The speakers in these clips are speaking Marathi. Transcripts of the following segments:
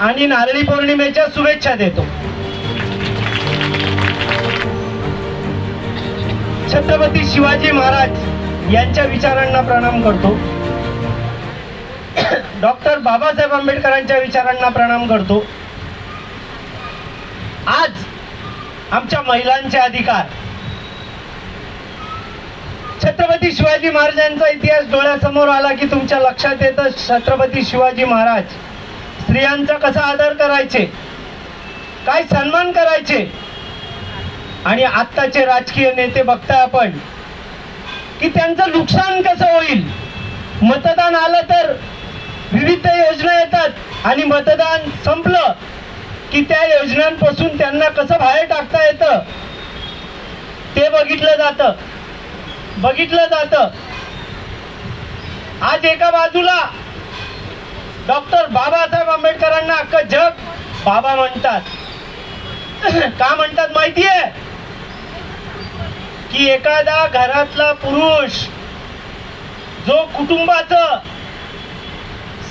आणि नारळी पौर्णिमेच्या शुभेच्छा देतो. छत्रपती शिवाजी महाराज यांच्या विचारांना प्रणाम करतो. डॉक्टर बाबासाहेब आंबेडकरांच्या विचारांना प्रणाम करतो. आज आमच्या महिलांचे अधिकार. छत्रपती शिवाजी महाराजांचा इतिहास डोळ्यासमोर आला की तुमच्या लक्षात येतं छत्रपती शिवाजी महाराज स्त्रियांचा कसा आदर करायचे? काय सन्मान करायचे? आणि आत्ताचे राजकीय नेते बघताय आपण की त्यांचं नुकसान कसं होईल? मतदान आलं तर विविध योजना येतात आणि मतदान संपलं की त्या योजनांपासून त्यांना कसं बाहेर टाकता येतं? ते बघितलं जातं. बघितलं जातं. आज एका बाजूला डॉक्टर बाबासाहेब आंबेडकरांना अख्खं जग बाबा म्हणतात. का म्हणतात माहितीये? की एखादा घरातला पुरुष जो कुटुंबाचं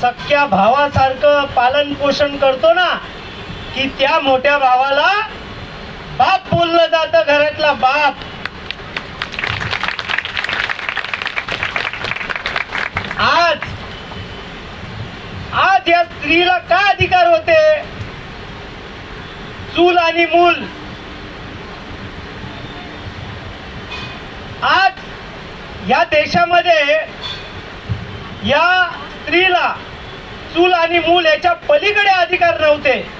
सख्या भावासारखं पालन पोषण करतो ना की त्या मोठ्या भावाला बाप बोललं जातं घरातला बाप. आज आज या स्त्रीला का अधिकार होते? चूल आणि मूल. आज या देशामध्ये या स्त्रीला चूल आणि मूल याच्या पलीकडे अधिकार नव्हते.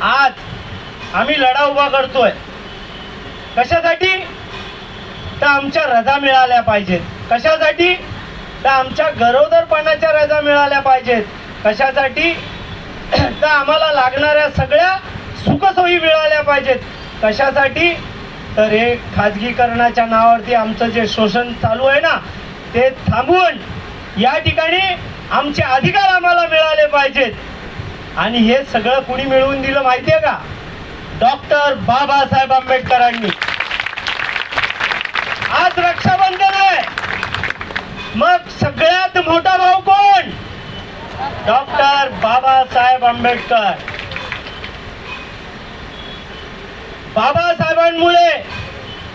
आज आम्ही लढा उभा करतोय. कशासाठी? तर आमच्या रजा मिळाल्या पाहिजेत. कशासाठी? तर आमच्या गरोदरपणाच्या रजा मिळाल्या पाहिजेत. कशासाठी? तर आम्हाला लागणाऱ्या सगळ्या सुखसोयी मिळाल्या पाहिजेत. कशासाठी? तर हे खाजगीकरणाच्या नावावरती आमचं जे शोषण चालू आहे ना ते थांबवून या ठिकाणी आमचे अधिकार आम्हाला मिळाले पाहिजेत. आणि हे सगळं कुणी मिळवून दिलं माहितीये का? डॉक्टर बाबासाहेब आंबेडकरांनी. आज रक्षाबंधन आहे. मग सगळ्यात मोठा भाऊ कोण? डॉक्टर बाबासाहेब आंबेडकर. बाबासाहेबांमुळे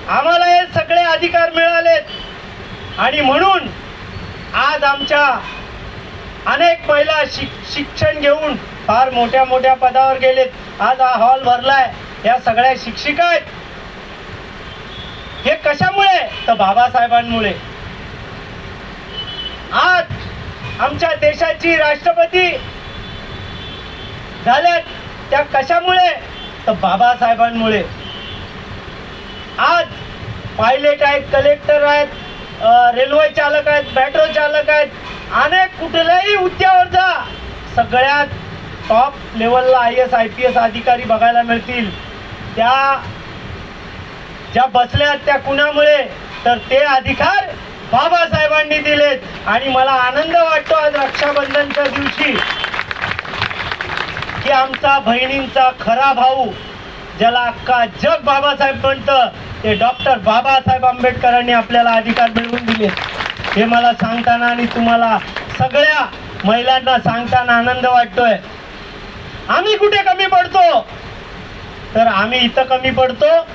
आम्हाला हे सगळे अधिकार मिळालेत. आणि म्हणून आज आमच्या अनेक महिला शिक शिक्षण घेऊन फार मोठ्या मोठ्या पदावर गेलेत. आज हा हॉल भरलाय. या सगळ्या शिक्षिका आहेत. हे कशामुळे? तर बाबासाहेबांमुळे. आज आमच्या देशाची राष्ट्रपती झाल्यात. त्या कशामुळे? तर बाबासाहेबांमुळे. आज पायलट आहेत कलेक्टर आहेत रेल्वे चालक आहेत मेट्रो चालक आहेत. अनेक कुठल्याही उद्यावर जा सगळ्यात टॉप लेवलला I S I P S अधिकारी बघायला मिळतील. त्या ज्या बसल्या त्या कुणामुळे? तर ते अधिकार बाबासाहेबांनी दिलेत. आणि मला आनंद वाटतो आज रक्षाबंधनच्या दिवशी की आमचा बहिणींचा खरा भाऊ ज्याला अख्खा जग बाबासाहेब म्हणतं ते डॉक्टर बाबासाहेब आंबेडकरांनी आपल्याला अधिकार मिळवून दिले. हे मला सांगताना आणि तुम्हाला सगळ्या महिलांना सांगताना आनंद वाटतोय. आम्ही कुठे कमी पडतो? तर आम्ही इथं कमी पडतो.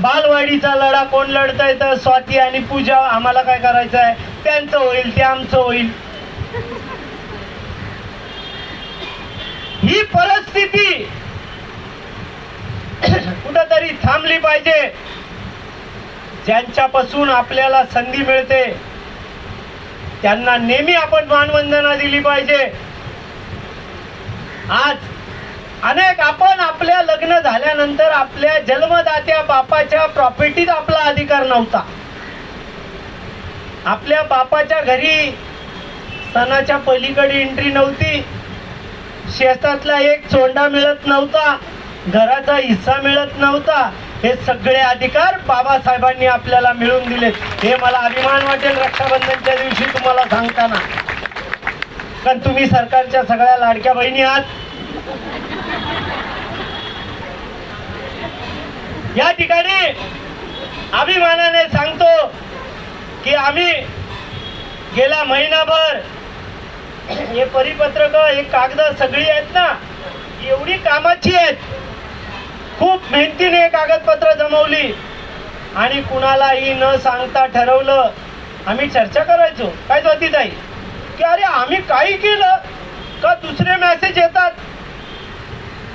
बालवाडीचा लढा कोण लढतंय तर स्वाती आणि पूजा आम्हाला काय करायचं आहे त्यांचं होईल ते आमचं होईल. ही परिस्थिती कुठंतरी थांबली पाहिजे. ज्यांच्यापासून आपल्याला संधी मिळते त्यांना नेहमी आपण मानवंदना दिली पाहिजे. आज अनेक आपण आपल्या लग्न झाल्यानंतर आपल्या जन्मदात्या बापाच्या प्रॉपर्टीत आपला अधिकार नव्हता. आपल्या बापाच्या घरी सणाच्या पलीकडे एंट्री नव्हती. शेतातला एक चोंडा मिळत नव्हता. घराचा हिस्सा मिळत नव्हता. हे सगळे अधिकार बाबासाहेबांनी आपल्याला मिळवून दिले हे मला अभिमान वाटेल रक्षाबंधनच्या दिवशी तुम्हाला सांगताना. कारण तुम्ही सरकारच्या सगळ्या लाडक्या बहिणी आहात. या ठिकाणी अभिमानाने सांगतो की आम्ही गेला महिनाभर. हे परिपत्रक हे कागद सगळी आहेत ना? एवढी कामाची आहेत. खूप मेहनतीने हे कागदपत्र जमवली. आणि कुणालाही न सांगता ठरवलं आम्ही चर्चा करायचो. काय जाती ताई की अरे आम्ही काही केलं का दुसरे मेसेज येतात?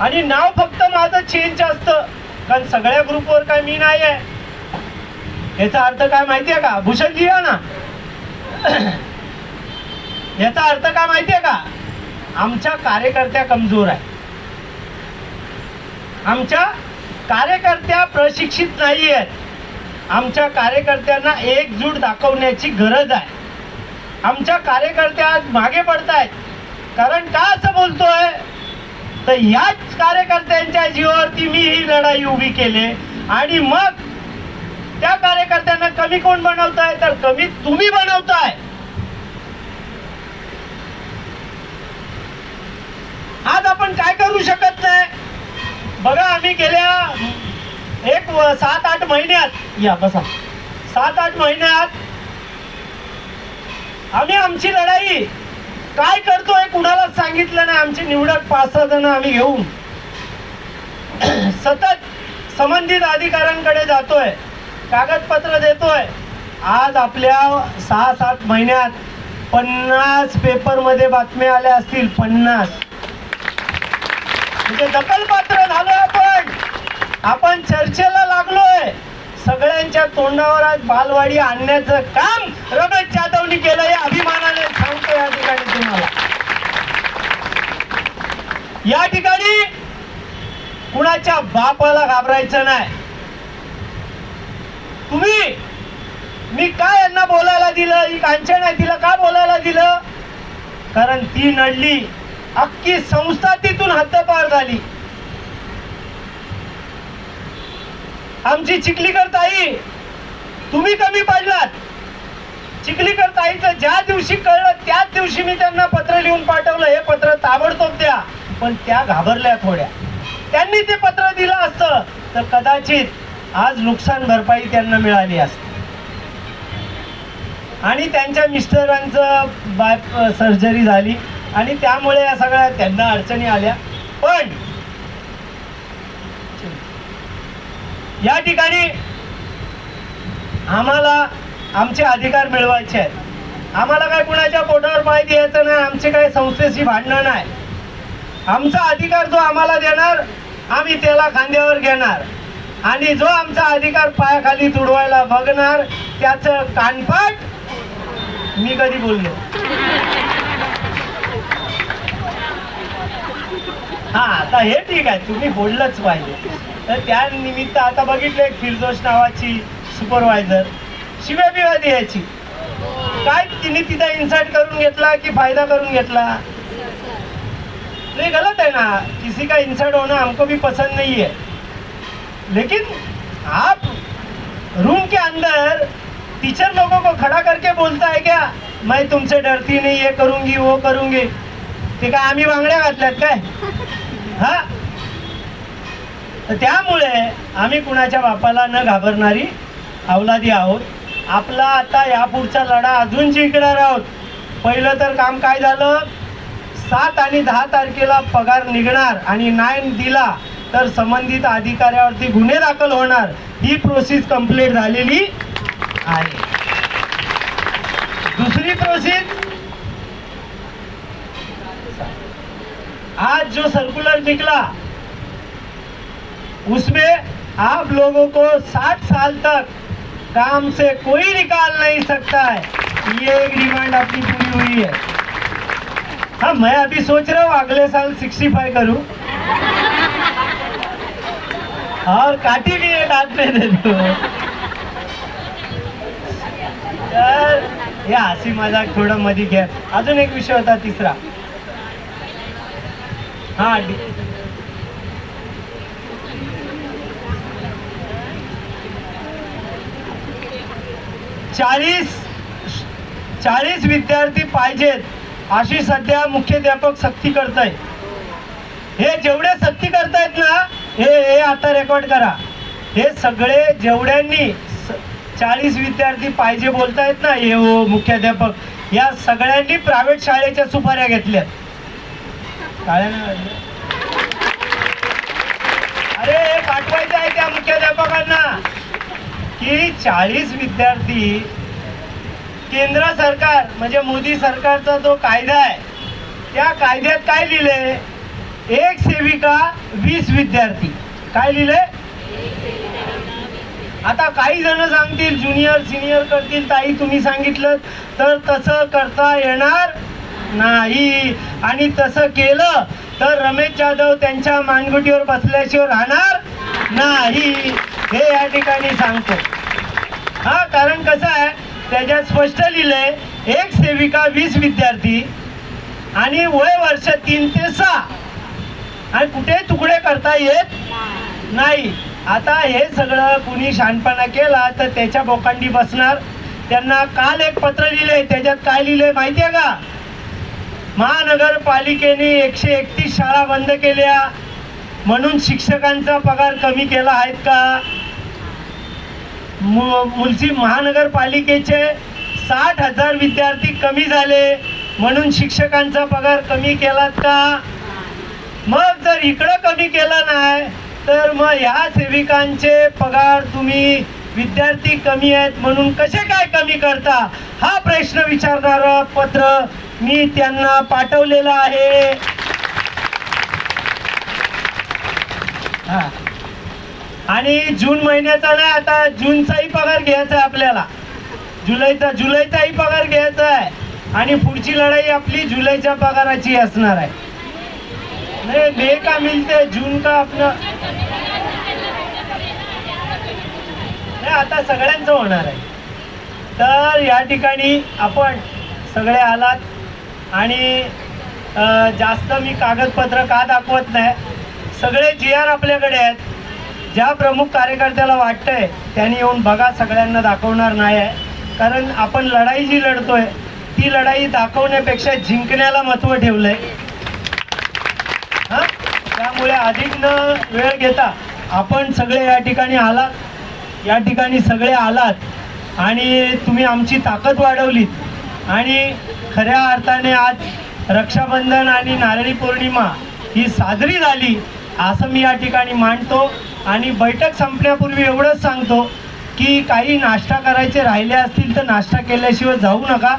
आणि नाव फक्त माझं चेंज असतं. कारण सगळ्या ग्रुपवर काय मी नाही आहे याचा अर्थ काय माहितीये का? भूषणजी या ना. याचा अर्थ काय माहितीये का? आमच्या कार्यकर्त्या कमजोर आहे आमच्या कार्यकर्त्या प्रशिक्षित नाही आहेत आमच्या कार्यकर्त्यांना एकजूट दाखवण्याची गरज आहे. आमच्या कार्यकर्त्या आज मागे पडतायत. कारण का असं बोलतोय? तर याच कार्यकर्त्यांच्या जीवावरती मी ही लढाई उभी केली. आणि मग त्या कार्यकर्त्यांना कमी कोण बनवताय? तर कमी तुम्ही बनवताय. आज आपण काय करू शकत नाही? बघा आम्ही गेल्या एक सात आठ महिन्यात या बसा. सात आठ महिन्यात आम्ही आमची लढाई काय करतोय? कुणालाच सांगितलं नाही. आमची निवडक पाच सहा जण आम्ही घेऊन सतत संबंधित अधिकाऱ्यांकडे जातोय. कागदपत्र देतोय. आज आपल्या सहा सात महिन्यात पन्नास पेपरमध्ये बातम्या आल्या असतील. पन्नास. म्हणजे दखलपात्र झालोय आपण. आपण चर्चेला लागलोय. सगळ्यांच्या तोंडावर आज बालवाडी आणण्याचं काम रमेश जाधवनी केलं या अभिमानाने सांगतो या ठिकाणी तुम्हाला. या ठिकाणी कुणाच्या बापाला घाबरायचं नाही. तुम्ही मी काय यांना बोलायला दिलं? ही कांचन आहे तिला का बोलायला दिलं? कारण ती नडली. अख्खी संस्था तिथून हद्दपार झाली. आमची चिखलीकर ताई तुम्ही कमी पडलात. चिखलीकर ताईचं ज्या दिवशी कळलं त्याच दिवशी मी त्यांना पत्र लिहून पाठवलं. हे पत्र ताबडतोब द्या. पण त्या घाबरल्या थोड्या. त्यांनी ते पत्र दिलं असतं तर कदाचित आज नुकसान भरपाई त्यांना मिळाली असते. आणि त्यांच्या मिस्टरांचं बाय सर्जरी झाली. आणि त्यामुळे या सगळ्या त्यांना अडचणी आल्या. पण या ठिकाणी आम्हाला आमचे अधिकार मिळवायचे आहेत. आम्हाला काय कुणाच्या पोटावर पाय द्यायचं नाही आमचे काय संस्थेशी भांडणं नाही. आमचा अधिकार जो आम्हाला देणार आम्ही त्याला खांद्यावर घेणार. आणि जो आमचा अधिकार पायाखाली तुडवायला बघणार त्याचं कानपाट मी कधी बोललो हा आता हे ठीक आहे तुम्ही बोललंच पाहिजे. तर त्या निमित्त आता बघितलं एक फिरदोष नावाची सुपरवायझर शिव्या बिव्या द्यायची काय तिने तिचा इन्सर्ट करून घेतला की फायदा करून घेतला? नाही गलत है ना. किसी का इंसर्ट होना हमको भी पसंद नहीं है लेकिन आप रूम के अंदर टीचर लोगों को खड़ा करके बोलता है क्या? मैं तुमसे डरती नहीं ये करूंगी वो करूंगी. ते काय आम्ही बांगड्या घातल्यात काय? हा? तर त्यामुळे आम्ही कुणाच्या बापाला न घाबरणारी अवलादी आहोत. आपला आता यापुढचा लढा अजून जिंकणार आहोत. पहिलं तर काम काय झालं? सात आणि दहा तारखेला पगार निघणार आणि नाही दिला तर संबंधित अधिकाऱ्यावरती गुन्हे दाखल होणार. ही प्रोसेस कंप्लीट झालेली आहे. दुसरी प्रोसेस आज जो सर्कुलर निकला उसमें आप लोगों को 60 साल तक काम से कोई निकाल नहीं सकता है। ये एक डिमांड आपकी पूरी हुई है। हाँ मैं अभी सोच रहा हूँ अगले साल 65 करूं। और काटी भी एक हाथ में दे दो। तर हसी मजाक थोडं मध्ये घ्या अजून एक विषय होता तिसरा। हा चाळीस चाळीस विद्यार्थी पाहिजेत अशी सध्या मुख्याध्यापक सक्ती करताय. हे जेवढे सक्ती करतायत ना हे हे आता रेकॉर्ड करा. हे सगळे जेवढ्यांनी चाळीस विद्यार्थी पाहिजे बोलतायत ना हे हो मुख्याध्यापक या सगळ्यांनी प्रायव्हेट शाळेच्या सुपाऱ्या घेतल्या अरे हे पाठवायचं आहे त्या मुख्याध्यापकांना. की चाळीस विद्यार्थी केंद्र सरकार म्हणजे मोदी सरकारचा जो कायदा आहे त्या कायद्यात काय लिहिले एक सेविका वीस विद्यार्थी. काय लिहिले आता काही जण सांगतील ज्युनियर सिनियर करतील ताई तुम्ही सांगितलं तर तसं करता येणार नाही. आणि तसं केलं तर रमेश जाधव त्यांच्या मानगुटीवर बसल्याशिवाय राहणार नाही. हे या ठिकाणी सांगतो हा कारण कसं आहे त्याच्यात स्पष्ट लिहिलंय एक सेविका वीस विद्यार्थी आणि वय वर्ष तीन ते सहा. आणि कुठे तुकडे करता येत नाही. आता हे सगळं कुणी शहाणपणा केला तर त्याच्या बोकांडी बसणार. त्यांना काल एक पत्र लिहिलंय त्याच्यात काय लिहिलंय माहितीये का? महानगरपालिकेने एकशे एकतीस शाळा बंद केल्या. म्हणून शिक्षकांचा पगार कमी केला आहेत का? मुलसी महानगरपालिकेचे साठ हजार विद्यार्थी कमी झाले म्हणून शिक्षकांचा पगार कमी केलात का? मग जर इकडं कमी केला नाही तर मग ह्या सेविकांचे पगार तुम्ही विद्यार्थी कमी आहेत म्हणून कसे काय कमी करता? हा प्रश्न विचारणारं पत्र मी त्यांना पाठवलेलं आहे. हा. आणि जून महिन्याचा नाही आता जूनचाही पगार घ्यायचा आहे आपल्याला. जुलैचा जुलैचाही पगार घ्यायचा आहे. आणि पुढची लढाई आपली जुलैच्या पगाराची असणार आहे. नाही मे का मिलते जून का आपलं? नाही आता सगळ्यांचं होणार आहे. तर या ठिकाणी आपण सगळे आलात. आणि जास्त मी कागदपत्र का दाखवत नाही? सगळे जी आर आपल्याकडे आहेत. ज्या प्रमुख कार्यकर्त्याला वाटतंय त्यांनी येऊन बघा सगळ्यांना दाखवणार नाही आहे कारण आपण लढाई जी लढतोय ती लढाई दाखवण्यापेक्षा जिंकण्याला महत्त्व ठेवलंय. हा? त्यामुळे अधिक न वेळ घेता आपण सगळे या ठिकाणी आलात. या ठिकाणी सगळे आलात. आणि तुम्ही आमची ताकद वाढवलीत. आणि खऱ्या अर्थाने आज रक्षाबंधन आणि नारळी पौर्णिमा ही साजरी झाली असं मी या ठिकाणी मांडतो आणि बैठक संपण्यापूर्वी एवढंच सांगतो की काही नाश्ता करायचे राहिले असतील तर नाश्ता केल्याशिवाय जाऊ नका.